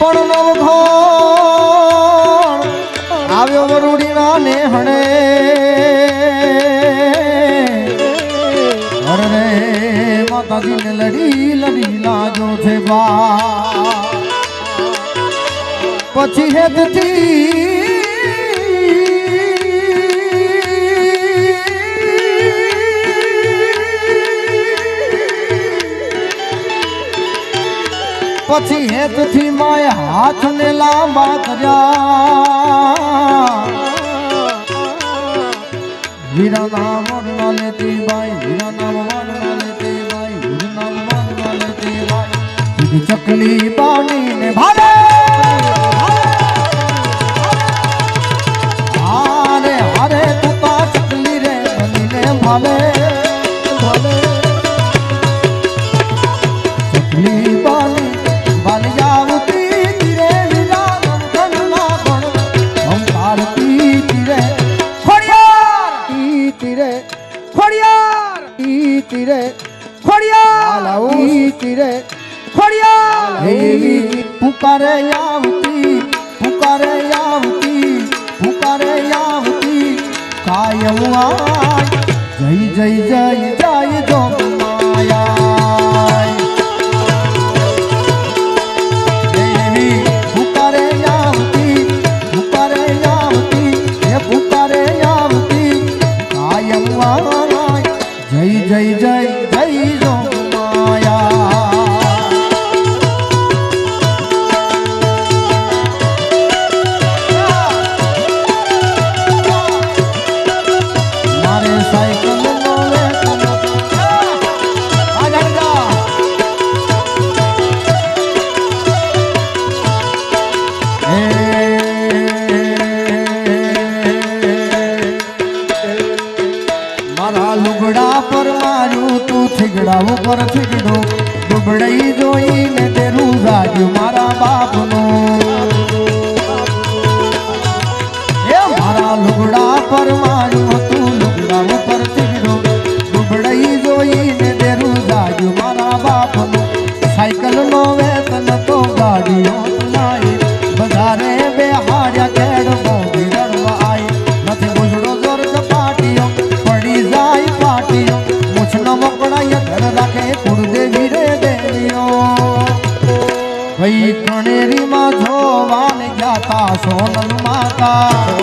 પણ નવઘોણ આવ્યો વરુડીના ને હણે રે, માતાજીને લડી લડી લાજો છે બા. પછી હેતથી પછી હેતથી માય હાથને લાંબા કર્યા. વીરાના વરના લેતી બાઈ વીરાના વરના લેતી બાઈ વીરાના વરના લેતી બાઈ. ચકલી બાણીને ભારે હારે હારે તું તા ચકલી રે બની ને ભાલે ખોડિયાર ઈ તીરે ખોડિયાર એવી પુકારે આવતી પુકારે આવતી પુકારે આવતી કાયમ આય. જય જય જય જય જો. સોનલ માતા.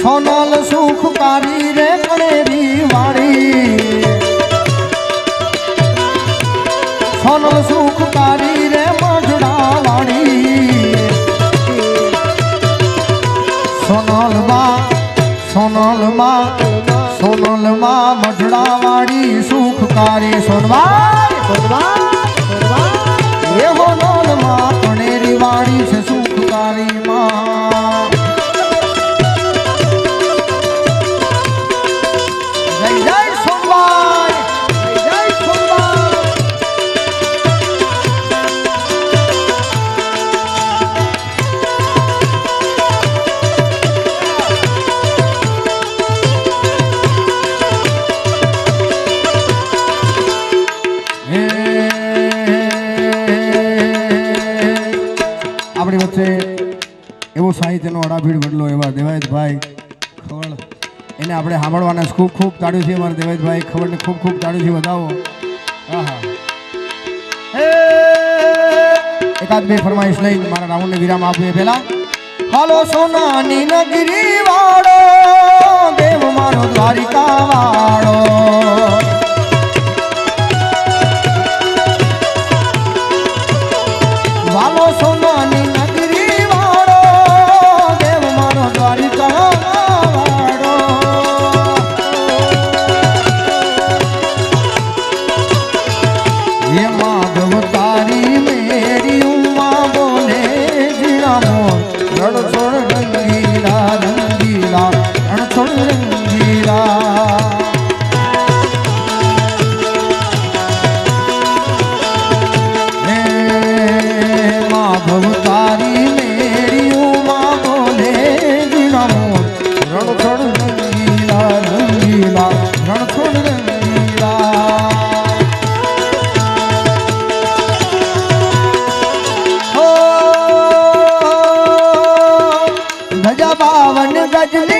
સોનલ સુખકારી રે કણેરી વાળી. સોનલ સુખકારી રે મઢડા સોનલમાં સોનલમાં મઢડા વાળી સુખકારી સોનવાઈ એ હોનલ એવા દેવાયતભાઈ ખવડ. એને આપણે સાંભળવાના ખૂબ ખૂબ તાળું છે અમારા દેવેશભાઈ ખબરને ખૂબ ખૂબ તાળું છે વધાવો. આહા. હા! એકાદ બે ફરમાઈશ લઈ મારા રાઉન્ડને વિરામ આપીએ પહેલા. હાલો સોનાની નગરી વાળો, દેવ મારો દ્વારિકા વાળો. Gracias.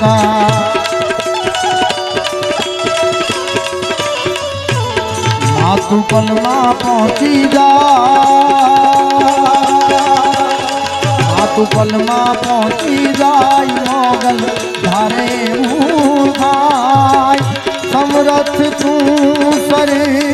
જગા માતુ પલમાં પહોંચી જા. માતુ પલમાં પહોંચી જાય મોગલ ધારે હું થાય સમરથ તું સરી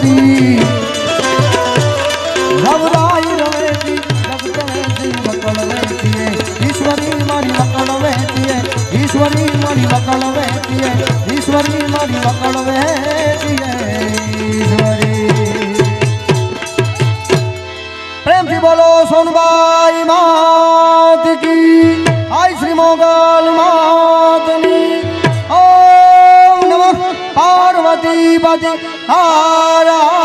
દે મુહરી રવરાઈ રવેતી જગત વેતી વકળ વેતીએ ઈશ્વરી મારી વકળ વેતીએ ઈશ્વરી મારી વકળ વેતીએ ઈશ્વરી મારી વકળ વેતીએ ઈશ્વરી. પ્રેમથી બોલો સોનબાઈ માત કી. આય શ્રી મોગલ માતની. ઓમ નમઃ પાર્વતી પતિ હાર હાર મહા